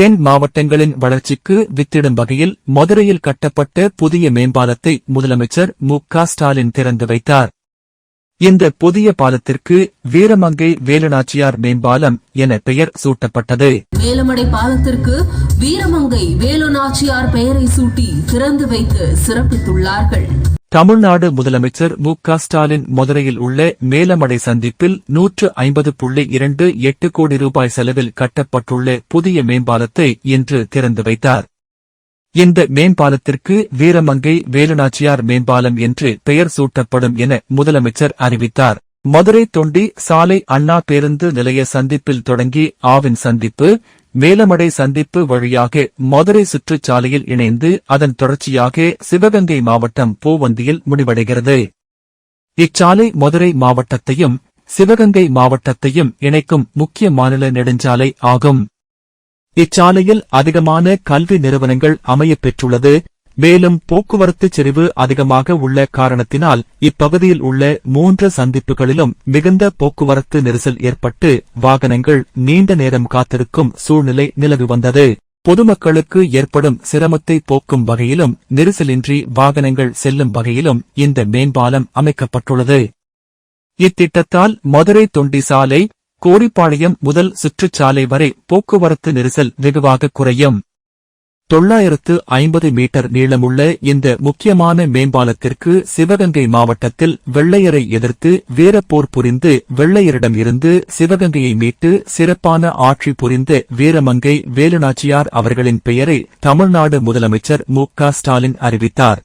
தென் மாவட்டங்களின் வளர்ச்சிக்கு வித்திடும் வகையில் மதுரையில் கட்டப்பட்ட புதிய மேம்பாலத்தை முதலமைச்சர் மு ஸ்டாலின் திறந்து வைத்தார். இந்த புதிய பாலத்திற்கு வீரமங்கை வேலுநாச்சியார் மேம்பாலம் என பெயர் சூட்டப்பட்டது. மேலமடை பாலத்திற்கு வீரமங்கை வேலுநாச்சியார் பெயரை சூட்டி திறந்து வைத்து சிறப்பித்துள்ளார்கள். தமிழ்நாடு முதலமைச்சர் மு க ஸ்டாலின் மதுரையில் உள்ள மேலமடை சந்திப்பில் நூற்று ஐம்பது புள்ளி இரண்டு எட்டு கோடி ரூபாய் செலவில் கட்டப்பட்டுள்ள புதிய மேம்பாலத்தை இன்று திறந்து வைத்தார். இந்த மேம்பாலத்திற்கு வீரமங்கை வேலுநாச்சியார் மேம்பாலம் என்று பெயர் சூட்டப்படும் என முதலமைச்சர் அறிவித்தார். மதுரை தொண்டி சாலை அண்ணா பேருந்து நிலைய சந்திப்பில் தொடங்கி ஆவின் சந்திப்பு மேலமடை சந்திப்பு வழியாக மதுரை சுற்றுச்சாலையில் இணைந்து அதன் தொடர்ச்சியாக சிவகங்கை மாவட்டம் பூவந்தியில் முடிவடைகிறது. இச்சாலை மதுரை மாவட்டத்தையும் சிவகங்கை மாவட்டத்தையும் இணைக்கும் முக்கிய மாநில நெடுஞ்சாலை ஆகும். இச்சாலையில் அதிகமான கல்வி நிறுவனங்கள் அமையப் பெற்றுள்ளது மேலும் போக்குவரத்து செறிவு அதிகமாக உள்ள காரணத்தினால் இப்பகுதியில் உள்ள மூன்று சந்திப்புகளிலும் மிகுந்த போக்குவரத்து நெரிசல் ஏற்பட்டு வாகனங்கள் நீண்ட நேரம் காத்திருக்கும் சூழ்நிலை நிலவி வந்தது. பொதுமக்களுக்கு ஏற்படும் சிரமத்தை போக்கும் வகையிலும் நெரிசலின்றி வாகனங்கள் செல்லும் வகையிலும் இந்த மேம்பாலம் அமைக்கப்பட்டுள்ளது. இத்திட்டத்தால் மதுரை தொண்டி சாலை கோரிப்பாளையம் முதல் சுற்றுச்சாலை வரை போக்குவரத்து நெரிசல் வெகுவாக குறையும். தொள்ளாயிரத்து ஐம்பது மீட்டர் நீளமுள்ள இந்த முக்கியமான மேம்பாலத்திற்கு சிவகங்கை மாவட்டத்தில் வெள்ளையரை எதிர்த்து வீரப்போர் புரிந்து வெள்ளையரிடம் இருந்து சிவகங்கையை மீட்டு சிறப்பான ஆட்சி புரிந்த வீரமங்கை வேலுநாச்சியார் அவர்களின் பெயரை தமிழ்நாடு முதலமைச்சர் மு ஸ்டாலின் அறிவித்தார்.